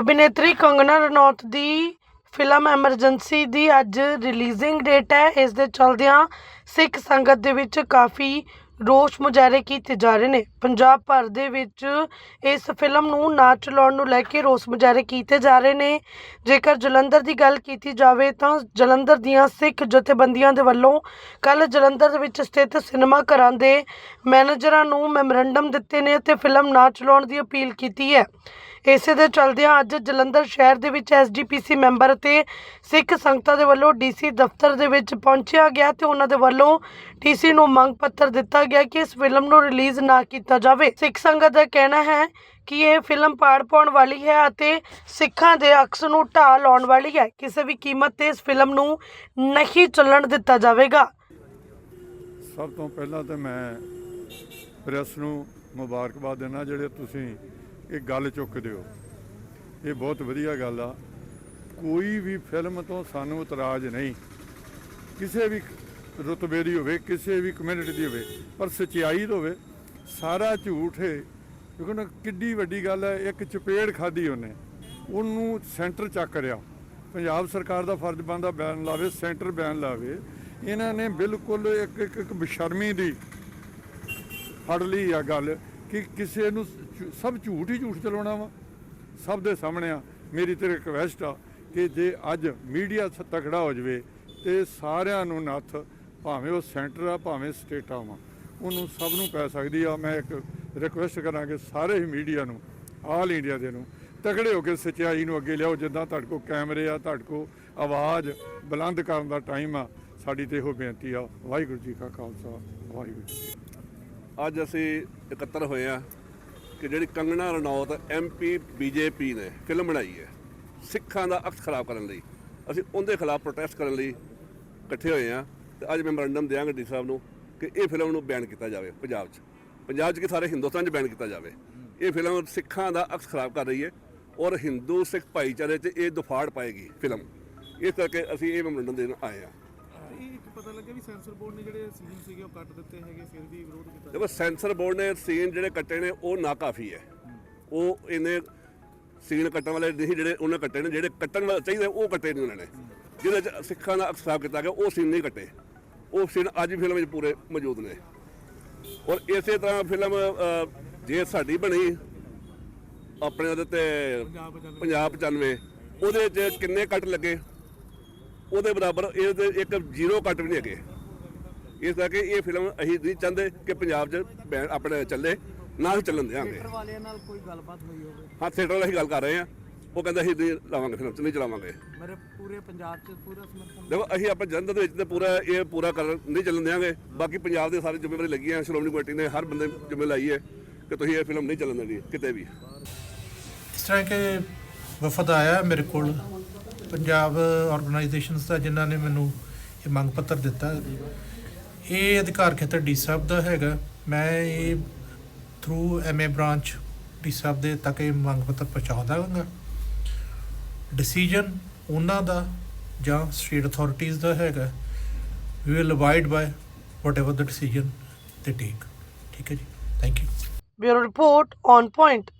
ਅਭਿਨੇਤਰੀ ਕੰਗਨਾ ਰਣੌਤ ਦੀ film emergency ਦੀ ਅੱਜ ਰਿਲੀਜ਼ਿੰਗ ਡੇਟ ਹੈ। ਇਸ ਦੇ ਚਲਦਿਆਂ ਸਿੱਖ ਸੰਗਤ ਦੇ ਵਿੱਚ ਕਾਫੀ ਰੋਸ ਮੁਜ਼ਾਹਰੇ ਕੀਤੇ ਜਾ ਰਹੇ ਨੇ। ਪੰਜਾਬ ਭਰ ਦੇ ਵਿੱਚ ਇਸ ਫਿਲਮ ਨੂੰ ਨਾ ਚਲਾਉਣ ਨੂੰ ਲੈ ਕੇ ਰੋਸ ਮੁਜ਼ਾਹਰੇ ਕੀਤੇ ਜਾ ਰਹੇ ਨੇ। ਜੇਕਰ ਜਲੰਧਰ ਦੀ ਗੱਲ ਕੀਤੀ ਜਾਵੇ ਤਾਂ ਜਲੰਧਰ ਦੀਆਂ ਸਿੱਖ ਜਥੇਬੰਦੀਆਂ ਦੇ ਵੱਲੋਂ ਕੱਲ ਜਲੰਧਰ ਦੇ ਵਿੱਚ ਸਥਿਤ ਸਿਨੇਮਾ ਘਰਾਂ ਦੇ ਮੈਨੇਜਰਾਂ ਨੂੰ ਮੈਮੋਰੰਡਮ ਦਿੱਤੇ ਨੇ ਅਤੇ ਫਿਲਮ ਨਾ ਚਲਾਉਣ ਦੀ ਅਪੀਲ ਕੀਤੀ ਹੈ। ਇਸੇ ਦੇ ਚਲਦਿਆਂ ਅੱਜ ਜਲੰਧਰ ਸ਼ਹਿਰ ਦੇ ਵਿੱਚ ਐਸਜੀਪੀਸੀ ਮੈਂਬਰ ਅਤੇ ਸਿੱਖ ਸੰਗਤਾਂ ਦੇ ਵੱਲੋਂ ਡੀਸੀ ਦਫ਼ਤਰ ਦੇ ਵਿੱਚ ਪਹੁੰਚਿਆ ਗਿਆ ਤੇ ਉਹਨਾਂ ਦੇ ਵੱਲੋਂ ਡੀਸੀ ਨੂੰ ਮੰਗ ਪੱਤਰ ਦਿੱਤਾ ਗਿਆ ਕਿ ਇਸ ਫਿਲਮ ਨੂੰ ਰਿਲੀਜ਼ ਨਾ ਕੀਤਾ ਜਾਵੇ। ਸਿੱਖ ਸੰਗਤ ਦਾ ਕਹਿਣਾ ਹੈ ਕਿ ਇਹ ਫਿਲਮ ਪਾੜ ਪਾਉਣ ਵਾਲੀ ਹੈ ਅਤੇ ਸਿੱਖਾਂ ਦੇ ਅਕਸ ਨੂੰ ਢਾਹ ਲਾਉਣ ਵਾਲੀ ਹੈ। ਕਿਸੇ ਵੀ ਕੀਮਤ ਤੇ ਇਸ ਫਿਲਮ ਨੂੰ ਨਹੀਂ ਚੱਲਣ ਦਿੱਤਾ ਜਾਵੇਗਾ। ਸਭ ਤੋਂ ਪਹਿਲਾਂ ਤਾਂ ਮੈਂ ਪ੍ਰੈਸ ਨੂੰ ਮੁਬਾਰਕਬਾਦ ਦੇਣਾ ਜਿਹੜੇ ਤੁਸੀਂ ਇਹ ਗੱਲ ਚੁੱਕਦੇ ਹੋ ਇਹ ਬਹੁਤ ਵਧੀਆ ਗੱਲ ਆ। ਕੋਈ ਵੀ ਫਿਲਮ ਤੋਂ ਸਾਨੂੰ ਇਤਰਾਜ਼ ਨਹੀਂ। ਕਿਸੇ ਵੀ ਰੁਤਬੇ ਦੀ ਹੋਵੇ, ਕਿਸੇ ਵੀ ਕਮਿਊਨਿਟੀ ਦੀ ਹੋਵੇ, ਪਰ ਸਚਾਈ ਤਾਂ ਹੋਵੇ, ਸਾਰਾ ਝੂਠ ਹੈ। ਕਿਉਂਕਿ ਨਾ, ਕਿੱਡੀ ਵੱਡੀ ਗੱਲ ਹੈ, ਇੱਕ ਚਪੇੜ ਖਾਦੀ ਉਹਨੇ, ਉਹਨੂੰ ਸੈਂਟਰ ਚੱਕ ਰਿਆ ਪੰਜਾਬ ਸਰਕਾਰ ਦਾ ਫਰਜ਼ ਬਣਦਾ ਬੈਨ ਲਾਵੇ, ਸੈਂਟਰ ਬੈਨ ਲਾਵੇ। ਇਹਨਾਂ ਨੇ ਬਿਲਕੁਲ ਇੱਕ ਇੱਕ ਇੱਕ ਬੇਸ਼ਰਮੀ ਦੀ ਫੜ ਲਈ ਆ ਗੱਲ, ਕਿ ਕਿਸੇ ਨੂੰ ਸਭ ਝੂਠ ਹੀ ਝੂਠ ਚਲਾਉਣਾ ਵਾ। ਸਭ ਦੇ ਸਾਹਮਣੇ ਆ। ਮੇਰੀ ਤੇ ਰਿਕਵੈਸਟ ਆ ਕਿ ਜੇ ਅੱਜ ਮੀਡੀਆ ਤਕੜਾ ਹੋ ਜਵੇ ਤੇ ਸਾਰਿਆਂ ਨੂੰ ਨੱਥ ਭਾਵੇਂ ਉਹ ਸੈਂਟਰ ਆ, ਭਾਵੇਂ ਸਟੇਟਾਂ ਵਾ, ਉਹਨੂੰ ਸਭ ਨੂੰ ਪੈ ਸਕਦੀ ਆ। ਮੈਂ ਇੱਕ ਰਿਕਵੈਸਟ ਕਰਾਂਗੇ ਸਾਰੇ ਹੀ ਮੀਡੀਆ ਨੂੰ, ਆਲ ਇੰਡੀਆ ਦੇ ਨੂੰ, ਤਕੜੇ ਹੋ ਕੇ ਸੱਚਾਈ ਨੂੰ ਅੱਗੇ ਲਿਆਓ, ਜਿੱਦਾਂ ਤੁਹਾਡੇ ਕੋਲ ਕੈਮਰੇ ਆ, ਤੁਹਾਡੇ ਕੋਲ ਆਵਾਜ਼ ਬੁਲੰਦ ਕਰਨ ਦਾ ਟਾਈਮ ਆ, ਸਾਡੀ ਤੇ ਇਹੋ ਬੇਨਤੀ ਆ। ਵਾਹਿਗੁਰੂ ਜੀ ਕਾ ਖਾਲਸਾ, ਵਾਹਿਗੁਰੂ ਜੀ ਅੱਜ ਅਸੀਂ ਇਕੱਤਰ ਹੋਏ ਆ ਕਿ ਜਿਹੜੀ ਕੰਗਣਾ ਰਣੌਤ ਐਮਪੀ ਬੀਜੇਪੀ ਨੇ ਫਿਲਮ ਬਣਾਈ ਹੈ, ਸਿੱਖਾਂ ਦਾ ਅਕਸ ਖਰਾਬ ਕਰਨ ਲਈ। ਅਸੀਂ ਉਹਦੇ ਖਿਲਾਫ ਪ੍ਰੋਟੈਸਟ ਕਰਨ ਲਈ ਇਕੱਠੇ ਹੋਏ ਆ। ਤੇ ਅੱਜ ਮੈਮੋਰੰਡਮ ਦਿਆਂਗੇ ਡੀ ਸਾਹਿਬ ਨੂੰ ਕਿ ਇਹ ਫਿਲਮ ਨੂੰ ਬੈਨ ਕੀਤਾ ਜਾਵੇ ਪੰਜਾਬ 'ਚ। ਪੰਜਾਬ 'ਚ ਕਿ ਸਾਰੇ ਹਿੰਦੁਸਤਾਨ 'ਚ ਬੈਨ ਕੀਤਾ ਜਾਵੇ। ਇਹ ਫਿਲਮ ਸਿੱਖਾਂ ਦਾ ਅਕਸ ਖਰਾਬ ਕਰ ਰਹੀ ਹੈ ਔਰ ਹਿੰਦੂ ਸਿੱਖ ਭਾਈਚਾਰੇ 'ਚ ਇਹ ਦੁਫਾੜ ਪਾਏਗੀ ਫਿਲਮ ਇਸ ਕਰਕੇ ਅਸੀਂ ਇਹ ਮੈਮੋਰੰਡਮ ਦੇਣ ਆਏ ਆ ਇਹ ਪਤਾ ਲੱਗਿਆ ਵੀ ਸੈਂਸਰ ਬੋਰਡ ਨੇ ਜਿਹੜੇ ਸੀਨ ਸੀਗੇ ਉਹ ਕੱਟ ਦਿੱਤੇ ਹੈਗੇ ਫਿਰ ਵੀ ਵਿਰੋਧ ਕੀਤਾ ਦੇਖੋ ਸੈਂਸਰ ਬੋਰਡ ਨੇ ਸੀਨ ਜਿਹੜੇ ਕੱਟੇ ਨੇ ਉਹ ਨਾ ਕਾਫੀ ਹੈ। ਉਹ ਇਹਨੇ ਸੀਨ ਕੱਟਣ ਵਾਲੇ ਨਹੀਂ ਜਿਹੜੇ ਉਹਨੇ ਕੱਟੇ ਨੇ ਜਿਹੜੇ ਕੱਟਣ ਵਾਲੇ ਚਾਹੀਦੇ ਉਹ ਕੱਟੇ ਨਹੀਂ ਉਹਨਾਂ ਨੇ। ਜਿਹਦੇ ਚ ਸਿੱਖਾਂ ਦਾ ਅਕਸਾਬ ਕੀਤਾ ਗਿਆ ਉਹ ਸੀਨ ਨਹੀਂ ਕੱਟੇ। ਉਹ ਸੀਨ ਅੱਜ ਫਿਲਮ ਵਿੱਚ ਪੂਰੇ ਮੌਜੂਦ ਨੇ। ਔਰ ਇਸੇ ਤਰ੍ਹਾਂ ਫਿਲਮ ਜੇ ਸਾਡੀ ਬਣੀ ਆਪਣੇ ਉਹਦੇ ਤੇ ਪੰਜਾਬ ਪੰਜਾਬ ਪੰਜਾਬ 95 ਉਹਦੇ ਚ ਕਿੰਨੇ ਕੱਟ ਲੱਗੇ? ਉਹਦੇ ਬਰਾਬਰ ਇਹਦੇ ਇੱਕ ਜ਼ੀਰੋ ਕੱਟ ਵੀ ਨਹੀਂ ਹੈਗੇ। ਇਸ ਕਰਕੇ ਇਹ ਫਿਲਮ ਅਸੀਂ ਨਹੀਂ ਚਾਹੁੰਦੇ ਕਿ ਪੰਜਾਬ 'ਚ ਆਪਣੇ ਚੱਲੇ ਨਾ ਹੀ ਚੱਲਣ ਦਿਆਂਗੇ। ਵਾਲਿਆਂ ਨਾਲ ਕੋਈ ਗੱਲਬਾਤ ਹੋਈ ਹੋਵੇ। ਹਾਂ ਥੀਏਟਰ ਵਾਲਾ ਗੱਲ ਕਰ ਰਹੇ ਹਾਂ। ਉਹ ਕਹਿੰਦਾ ਅਸੀਂ ਨਹੀਂ ਲਾਵਾਂਗੇ ਫਿਲਮ 'ਚ ਨਹੀਂ ਚਲਾਵਾਂਗੇ। ਮੇਰੇ ਪੂਰੇ ਪੰਜਾਬ 'ਚ ਪੂਰਾ ਸਮਰਥਨ ਦੇਖੋ ਅਸੀਂ ਆਪਾਂ ਜਲੰਧਰ ਦੇ ਵਿੱਚ ਤੇ ਪੂਰਾ ਇਹ ਪੂਰਾ ਕਰ ਨਹੀਂ ਚੱਲਣ ਦਿਆਂਗੇ। ਬਾਕੀ ਪੰਜਾਬ ਦੇ ਸਾਰੇ ਜ਼ਿੰਮੇਵਾਰੀ ਲੱਗੀ ਹੈ ਸ਼੍ਰੋਮਣੀ ਕਮੇਟੀ ਨੇ ਹਰ ਬੰਦੇ ਜ਼ਿੰਮੇ ਲਾਈ ਹੈ ਕਿ ਤੁਸੀਂ ਇਹ ਫਿਲਮ ਨਹੀਂ ਚੱਲਣ ਦੇਣੀ ਕਿਤੇ ਵੀ। ਇਸ ਤਰ੍ਹਾਂ ਕਿ ਵਫਦ ਆਇਆ ਮੇਰੇ ਕੋਲ ਪੰਜਾਬ ਆਰਗੇਨਾਈਜੇਸ਼ਨਸ ਦਾ ਜਿਨ੍ਹਾਂ ਨੇ ਮੈਨੂੰ ਇਹ ਮੰਗ ਪੱਤਰ ਦਿੱਤਾ। ਇਹ ਅਧਿਕਾਰ ਖੇਤਰ ਡੀ ਸਾਹਿਬ ਦਾ ਹੈਗਾ। ਮੈਂ ਇਹ ਥਰੂ ਐਮਏ ਬ੍ਰਾਂਚ ਡੀ ਸਾਹਿਬ ਦੇ ਤੱਕ ਇਹ ਮੰਗ ਪੱਤਰ ਪਹੁੰਚਾ ਦਾਂਗਾ ਡਿਸੀਜਨ ਉਹਨਾਂ ਦਾ ਜਾਂ ਸਟੇਟ ਅਥਾਰਟੀਆਂ ਦਾ ਹੈਗਾ we will abide by whatever the decision they take. ਠੀਕ ਹੈ ਜੀ? Thank you bureau report on point